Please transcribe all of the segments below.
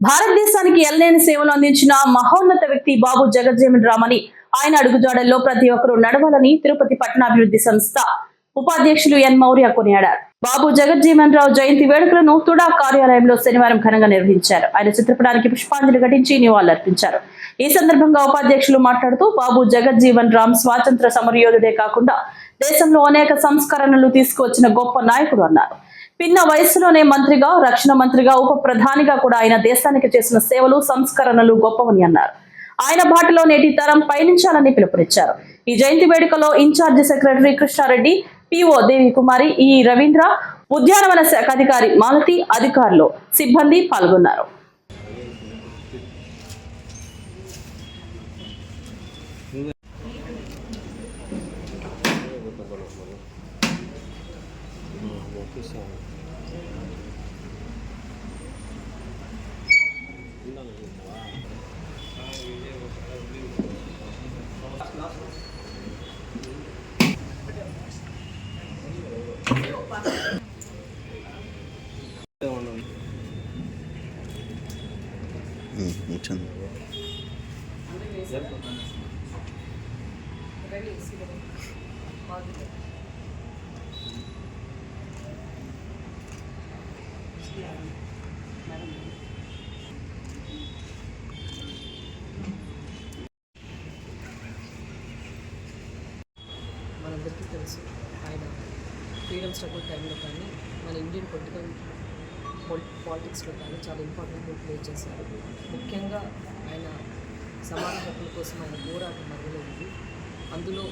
భారతదేశానికి ఎల్లేని సేవలు అందించిన మహోన్నత వ్యక్తి బాబు జగజ్జీవన్ రామని ఆయన అడుగుజాడల్లో ప్రతి ఒక్కరూ నడవాలని తిరుపతి పట్టణాభివృద్ధి సంస్థ ఉపాధ్యక్షులు ఎన్ మౌర్య కొనియాడారు. బాబు జగజ్జీవన్ రావు జయంతి వేడుకలను తుడా కార్యాలయంలో శనివారం ఘనంగా నిర్వహించారు. ఆయన చిత్రపటానికి పుష్పాంజలి ఘటించి నివాళులర్పించారు ఈ సందర్భంగా ఉపాధ్యక్షులు మాట్లాడుతూ బాబు జగజ్జీవన్ రామ్ స్వాతంత్ర సమరయోధుడే కాకుండా దేశంలో అనేక సంస్కరణలు తీసుకువచ్చిన గొప్ప నాయకుడు అన్నారు. పిన్న వయసులోనే మంత్రిగా రక్షణ మంత్రిగా ఉప ప్రధానిగా కూడా ఆయన దేశానికి చేసిన సేవలు సంస్కరణలు గొప్పవని అన్నారు. ఆయన బాటలో నేటి తరం పయనించాలని పిలుపునిచ్చారు. ఈ జయంతి వేడుకలో incharge secretary Krishnareddy PO Devi Kumari ఈ రవీంద్ర ఉద్యానవన శాఖ అధికారి మాలతి అధికారులు సిబ్బంది పాల్గొన్నారు. 어떻게 싸워? 응, 괜찮아. 응. 네. మనందరికీ తెలుసు ఆయన ఫ్రీడమ్ స్ట్రగుల్ టైంలో కానీ మన ఇండియన్ పొలిటికల్ పాలిటిక్స్లో కానీ చాలా ఇంపార్టెంట్ రోల్ ప్లే చేశారు. ముఖ్యంగా ఆయన సమాన హక్కుల కోసం ఆయన పోరాటం ఉంది. అందులో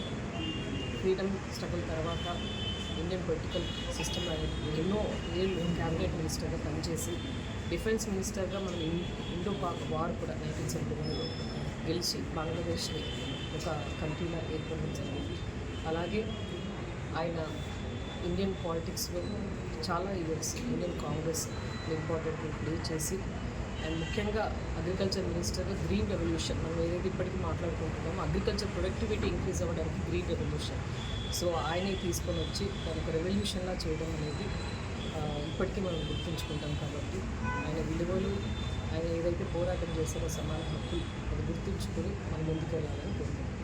ఫ్రీడమ్ స్ట్రగుల్ తర్వాత ఇండియన్ పొలిటికల్ సిస్టమ్ ఎన్నో ఏళ్ళు క్యాబినెట్ మినిస్టర్గా పనిచేసి డిఫెన్స్ మినిస్టర్గా మనం ఇండో పాక్ వార్ కూడా నైన్టీన్ సెవెంటీ వన్లో గెలిచి బంగ్లాదేశ్ని ఒక కంట్రీగా ఏర్పడడం జరిగింది. అలాగే ఆయన ఇండియన్ పాలిటిక్స్లో చాలా years Indian Congress important play చేసి అండ్ ముఖ్యంగా అగ్రికల్చర్ మినిస్టర్గా గ్రీన్ రెవల్యూషన్ మనం ఏదైతే ఇప్పటికీ మాట్లాడుకుంటున్నామో అగ్రికల్చర్ ప్రొడక్టివిటీ ఇంక్రీజ్ అవ్వడానికి గ్రీన్ రెవల్యూషన్ సో ఆయనే తీసుకొని వచ్చి దానికి రెవల్యూషన్లా చేయడం అనేది ఇప్పటికీ మనం గుర్తుంచుకుంటాం కాబట్టి ఆయన విలువలు ఆయన ఏదైతే పోరాటం చేశారో సమాన హక్కులు అది గుర్తుంచుకొని మనం ముందుకెళ్ళాలని కోరుకుంటున్నాం.